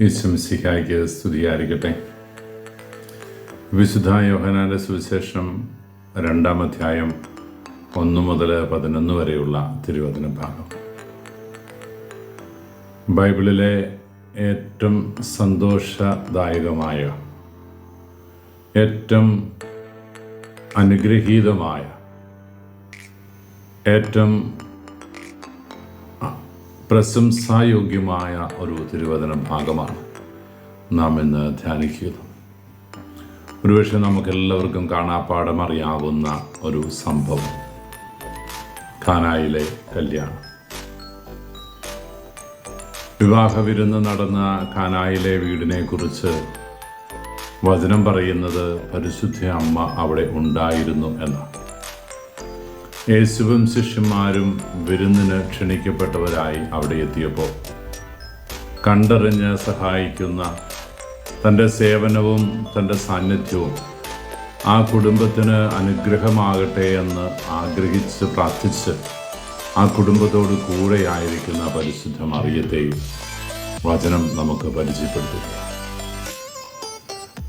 ഈശ്വംസിഹായ്ക്ക് സ്തുതിയായിരിക്കട്ടെ വിശുദ്ധ യോഹനാന്റെ സുവിശേഷം രണ്ടാം അധ്യായം ഒന്ന് മുതൽ പതിനൊന്ന് വരെയുള്ള തിരുവചന ഭാഗം. ബൈബിളിലെ ഏറ്റവും സന്തോഷദായകമായ ഏറ്റവും അനുഗ്രഹീതമായ ഏറ്റവും പ്രശംസായോഗ്യമായ ഒരു തിരുവചന ഭാഗമാണ് നാം ഇന്ന് ധ്യാനിക്കുന്നത് ഒരുപക്ഷെ നമുക്കെല്ലാവർക്കും കാണാപ്പാടം അറിയാവുന്ന ഒരു സംഭവം. ഖാനായിലെ കല്യാണം. വിവാഹ വിരുന്ന് നടന്ന ഖാനായിലെ വീടിനെ കുറിച്ച് വചനം പറയുന്നത് പരിശുദ്ധ അമ്മ അവിടെ ഉണ്ടായിരുന്നു എന്നാണ്. യേശുവും ശിഷ്യന്മാരും വിരുന്നിന് ക്ഷണിക്കപ്പെട്ടവരായി അവിടെ എത്തിയപ്പോൾ കണ്ടറിഞ്ഞ് സഹായിക്കുന്ന തന്റെ സേവനവും തന്റെ സാന്നിധ്യവും ആ കുടുംബത്തിന് അനുഗ്രഹമാകട്ടെ എന്ന് ആഗ്രഹിച്ച് പ്രാർത്ഥിച്ച് ആ കുടുംബത്തോട് കൂടെയായിരിക്കുന്ന പരിശുദ്ധ മറിയത്തെയും വചനം നമുക്ക് പരിചയപ്പെടുത്തുക.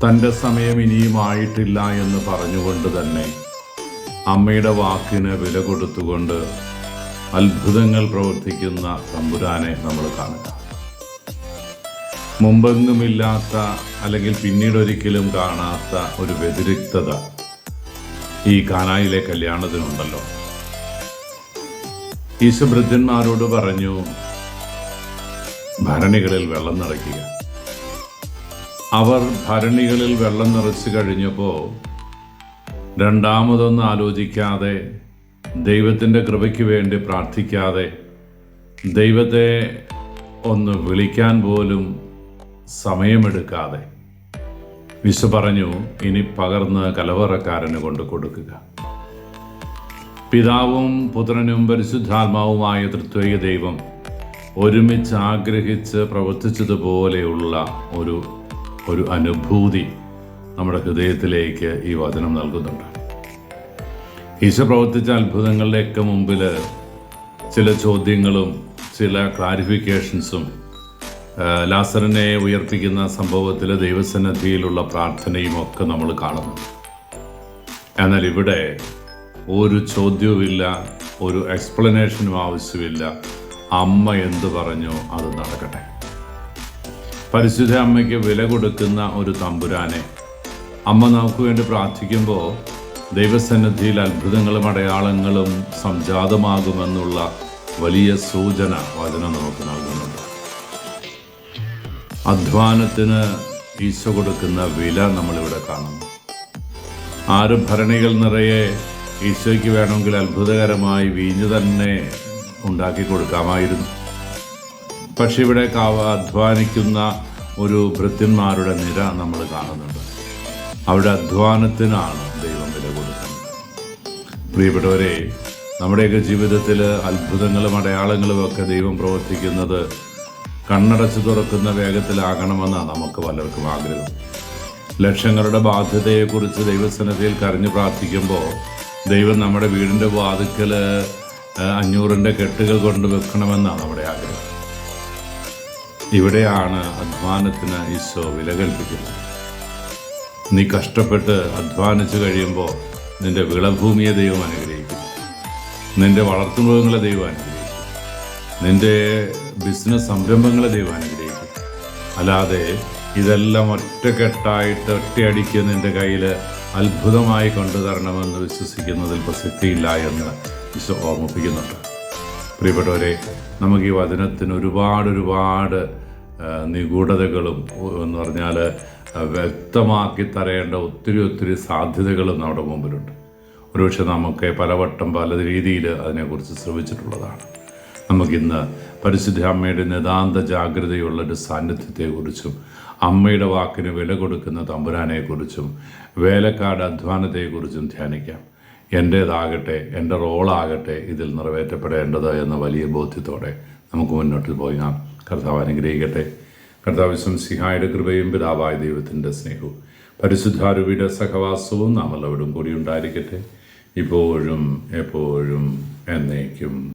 തന്റെ സമയം ഇനിയുമായിട്ടില്ല എന്ന് പറഞ്ഞുകൊണ്ട് തന്നെ അമ്മയുടെ വാക്കിന് വില കൊടുത്തുകൊണ്ട് അത്ഭുതങ്ങൾ പ്രവർത്തിക്കുന്ന തമ്പുരാനെ നമ്മൾ കാണുക. മുമ്പെങ്ങുമില്ലാത്ത അല്ലെങ്കിൽ പിന്നീട് ഒരിക്കലും കാണാത്ത ഒരു വ്യതിരിക്തത ഈ കാനായിലെ കല്യാണത്തിനുണ്ടല്ലോ. വൃദ്ധന്മാരോട് പറഞ്ഞു ഭരണികളിൽ വെള്ളം നിറയ്ക്കുക. അവർ ഭരണികളിൽ വെള്ളം നിറച്ചു കഴിഞ്ഞപ്പോൾ രണ്ടാമതൊന്നും ആലോചിക്കാതെ ദൈവത്തിന്റെ കൃപയ്ക്ക് വേണ്ടി പ്രാർത്ഥിക്കാതെ ദൈവത്തെ ഒന്ന് വിളിക്കാൻ പോലും സമയമെടുക്കാതെ. വിശു പറഞ്ഞു ഇനി പകർന്ന് കലവറക്കാരന് കൊണ്ട് കൊടുക്കുക. പിതാവും പുത്രനും പരിശുദ്ധാത്മാവുമായ തൃത്വയ ദൈവം ഒരുമിച്ച് ആഗ്രഹിച്ച് പ്രവർത്തിച്ചതുപോലെയുള്ള ഒരു ഒരു അനുഭൂതി നമ്മുടെ ഹൃദയത്തിലേക്ക് ഈ വചനം നൽകുന്നുണ്ട്. ഈശോ പ്രവർത്തിച്ച അത്ഭുതങ്ങളുടെയൊക്കെ മുമ്പിൽ ചില ചോദ്യങ്ങളും ചില ക്ലാരിഫിക്കേഷൻസും ലാസറിനെ ഉയർപ്പിക്കുന്ന സംഭവത്തിൽ ദൈവസന്നദ്ധിയിലുള്ള പ്രാർത്ഥനയും ഒക്കെ നമ്മൾ കാണുന്നു. എന്നാൽ ഇവിടെ ഒരു ചോദ്യവുമില്ല ഒരു എക്സ്പ്ലനേഷനും ആവശ്യമില്ല. അമ്മ എന്ത് പറഞ്ഞു അത് നടക്കട്ടെ. പരിശുദ്ധ അമ്മയ്ക്ക് വില കൊടുക്കുന്ന ഒരു തമ്പുരാനെ അമ്മ നമുക്ക് വേണ്ടി പ്രാർത്ഥിക്കുമ്പോൾ ദൈവസന്നിധിയിൽ അത്ഭുതങ്ങളും അടയാളങ്ങളും സംജാതമാകുമെന്നുള്ള വലിയ സൂചന വചനം നമുക്ക് നൽകുന്നുണ്ട്. അധ്വാനത്തിന് ഈശോ കൊടുക്കുന്ന വില നമ്മളിവിടെ കാണുന്നു. ആറ് ഭരണികൾ നിറയെ ഈശോയ്ക്ക് വേണമെങ്കിൽ അത്ഭുതകരമായി വീഞ്ഞ് തന്നെ ഉണ്ടാക്കി കൊടുക്കാമായിരുന്നു. പക്ഷെ ഇവിടെ കാവ അധ്വാനിക്കുന്ന ഒരു ഭൃത്യന്മാരുടെ നിര നമ്മൾ കാണുന്നുണ്ട്. അവിടെ അധ്വാനത്തിനാണ് ദൈവം വില പ്രിയപ്പെട്ടവരെ നമ്മുടെയൊക്കെ ജീവിതത്തിൽ അത്ഭുതങ്ങളും അടയാളങ്ങളും ഒക്കെ ദൈവം പ്രവർത്തിക്കുന്നത് കണ്ണടച്ച് തുറക്കുന്ന വേഗത്തിലാകണമെന്നാണ് നമുക്ക് പലർക്കും ആഗ്രഹം. ലക്ഷങ്ങളുടെ ബാധ്യതയെക്കുറിച്ച് ദൈവസന്നദ്ധയിൽ കരഞ്ഞു പ്രാർത്ഥിക്കുമ്പോൾ ദൈവം നമ്മുടെ വീടിന്റെ വാതിക്കൽ അഞ്ഞൂറിന്റെ കെട്ടുകൾ കൊണ്ട് വെക്കണമെന്നാണ് നമ്മുടെ ആഗ്രഹം. ഇവിടെയാണ് അധ്വാനത്തിന് ഈശോ വില കൽപ്പിക്കുന്നത്. നീ കഷ്ടപ്പെട്ട് അധ്വാനിച്ചു കഴിയുമ്പോൾ നിന്റെ വിളഭൂമിയെ ദൈവം അനുഗ്രഹിക്കും നിന്റെ വളർത്തുമൃഗങ്ങളെ ദൈവം അനുഗ്രഹിക്കും നിന്റെ ബിസിനസ് സംരംഭങ്ങളെ ദൈവം അനുഗ്രഹിക്കും അല്ലാതെ ഇതെല്ലാം ഒറ്റക്കെട്ടായിട്ട് ഒറ്റയടിക്ക് നിന്റെ കയ്യിൽ അത്ഭുതമായി കൊണ്ടുതരണമെന്ന് വിശ്വസിക്കുന്നതിൽ പ്രസക്തിയില്ല എന്ന് വിശ്വ ഓർമ്മിപ്പിക്കുന്നുണ്ട്. പ്രിയപ്പെട്ടവരെ നമുക്ക് ഈ വചനത്തിന് ഒരുപാട് ഒരുപാട് നിഗൂഢതകളും എന്ന് പറഞ്ഞാൽ വ്യക്തമാക്കി തരേണ്ട ഒത്തിരി ഒത്തിരി സാധ്യതകളും നമ്മുടെ മുമ്പിലുണ്ട്. ഒരുപക്ഷെ നമുക്ക് പലവട്ടം പല രീതിയിൽ അതിനെക്കുറിച്ച് ശ്രമിച്ചിട്ടുള്ളതാണ്. നമുക്കിന്ന് പരിശുദ്ധ അമ്മയുടെ നിതാന്ത ജാഗ്രതയുള്ളൊരു സാന്നിധ്യത്തെക്കുറിച്ചും അമ്മയുടെ വാക്കിന് വില കൊടുക്കുന്ന തമ്പുരാനെക്കുറിച്ചും വേലക്കാട് അധ്വാനത്തെക്കുറിച്ചും ധ്യാനിക്കാം. എന്റേതാകട്ടെ എന്റെ റോളാകട്ടെ ഇതിൽ നിറവേറ്റപ്പെടേണ്ടത് എന്ന വലിയ ബോധ്യത്തോടെ നമുക്ക് മുന്നോട്ട് പോയി. കർത്താവ് അനുഗ്രഹിക്കട്ടെ. കർത്താവ് സിഹായുടെ കൃപയും പിതാവായ ദൈവത്തിന്റെ സ്നേഹവും പരിശുദ്ധാരൂപിയുടെ സഹവാസവും നാം എല്ലാവരും കൂടി ഉണ്ടായിരിക്കട്ടെ. ഇപ്പോഴും എപ്പോഴും എന്നേക്കും.